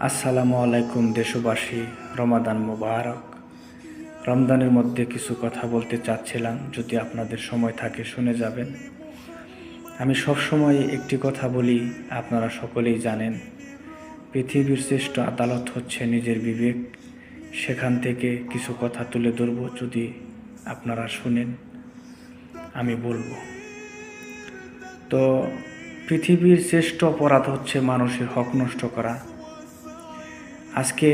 আসসালামু আলাইকুম, দেশবাসী। রমাদান মোবারক। রমদানের মধ্যে কিছু কথা বলতে চাচ্ছিলাম, যদি আপনাদের সময় থাকে শুনে যাবেন। আমি সবসময় একটি কথা বলি, আপনারা সকলেই জানেন। পৃথিবীর শ্রেষ্ঠ আদালত হচ্ছে নিজের বিবেক। সেখান থেকে কিছু কথা তুলে ধরব, যদি আপনারা শুনেন। আমি বলব। তো, পৃথিবীর শ্রেষ্ঠ অপরাধ হচ্ছে মানুষের হক নষ্ট করা। আজকে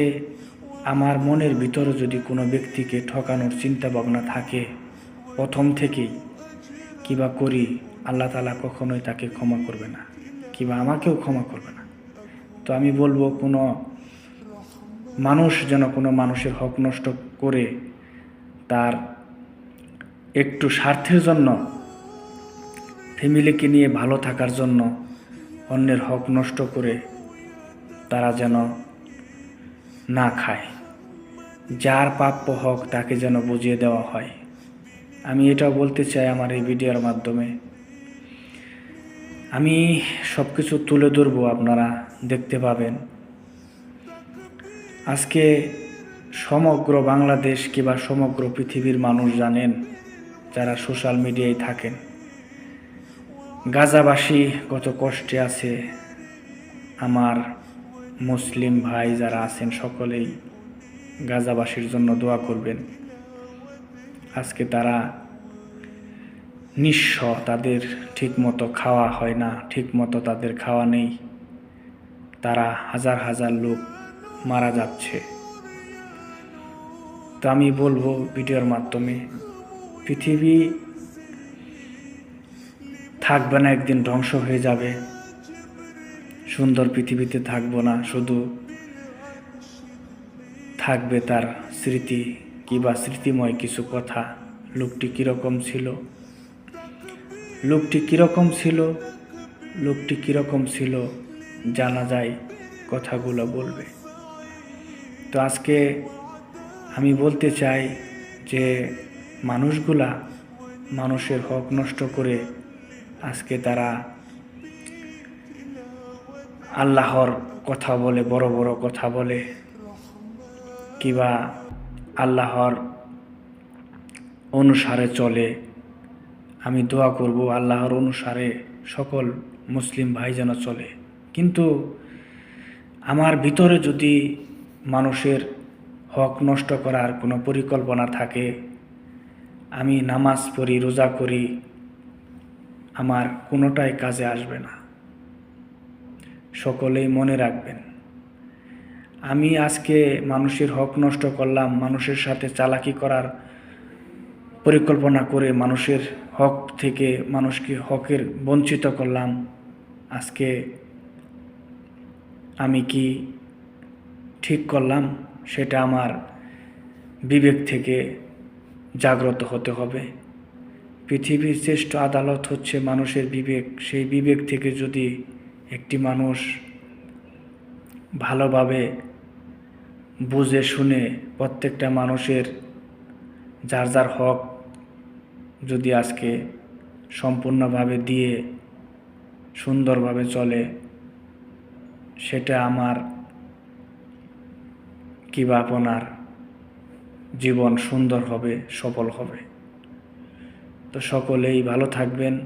আমার মনের ভিতরে যদি কোনো ব্যক্তিকে ঠকানোর চিন্তা ভাবনা থাকে, প্রথম থেকেই কিবা করি, আল্লাহ তালা কখনোই তাকে ক্ষমা করবে না কিবা আমাকেও ক্ষমা করবে না। তো আমি বলব, কোনো মানুষ যেন কোনো মানুষের হক নষ্ট করে তার একটু স্বার্থের জন্য, ফ্যামিলিকে নিয়ে ভালো থাকার জন্য অন্যের হক নষ্ট করে তারা যেন না খায়। যার প্রাপ্য হক তাকে যেন বুঝিয়ে দেওয়া হয়। আমি এটাও বলতে চাই আমার এই ভিডিওর মাধ্যমে। আমি সব কিছু তুলে ধরবো আপনারা দেখতে পাবেন। আজকে সমগ্র বাংলাদেশ কিংবা সমগ্র পৃথিবীর মানুষ জানেন যারা সোশ্যাল মিডিয়ায় থাকেন। গাজাবাসী কত কষ্টে আছে আমার মুসলিম ভাই যারা আছেন সকলেই গাজাবাসীর জন্য দোয়া করবেন। আজকে তারা নিঃস্ব, তাদের ঠিকমতো খাওয়া হয় না, ঠিকমতো তাদের খাওয়া নেই। তারা হাজার হাজার লোক মারা যাচ্ছে। তো আমি বলব ভিডিওর মাধ্যমে, পৃথিবী থাকবে না, একদিন ধ্বংস হয়ে যাবে। সুন্দর পৃথিবীতে থাকব না, শুধু থাকবে তার স্মৃতি কিবা স্মৃতিময় কিছু কথা। লোকটি কীরকম ছিল? লোকটি কীরকম ছিল? লোকটি কীরকম ছিল? জানা যায়, কথাগুলো বলবে। তো আজকে আমি বলতে চাই যে মানুষগুলা মানুষের হক নষ্ট করে আজকে তারা আল্লাহর কথা বলে, বড় বড় কথা বলে। কিবা আল্লাহর অনুসারে চলে। আমি দোয়া করব আল্লাহর অনুসারে সকল মুসলিম ভাই যেন চলে। কিন্তু আমার ভিতরে যদি মানুষের হক নষ্ট করার কোনো পরিকল্পনা থাকে, আমি নামাজ পড়ি, রোজা করি, আমার কোনোটাই কাজে আসবে না। সকলেই মনে রাখবেন। আমি আজকে মানুষের হক নষ্ট করলাম, মানুষের সাথে চালাকি করার পরিকল্পনা করে মানুষের হক থেকে মানুষকে হকের বঞ্চিত করলাম। আজকে আমি কি ঠিক করলাম? সেটা আমার বিবেক থেকে জাগ্রত হতে হবে। পৃথিবীর শ্রেষ্ঠ আদালত হচ্ছে মানুষের বিবেক। সেই বিবেক থেকে যদি একটি মানুষ ভালোভাবে বুঝে শুনে প্রত্যেকটা মানুষের যার যার হক যদি আজকে সম্পূর্ণভাবে দিয়ে সুন্দরভাবে চলে, সেটা আমার কিবা আপনার জীবন সুন্দর হবে, সফল হবে। তো সকলেই ভালো থাকবেন।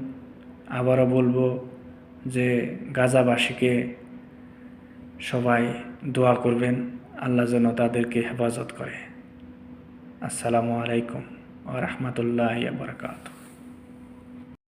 আবারও বলব যে গাজাবাসীকে সবাই দোয়া করবেন, আল্লাহ যেন তাদেরকে হেফাজত করে। আসসালামু আলাইকুম ও রহমতুল্লাহ বরকাত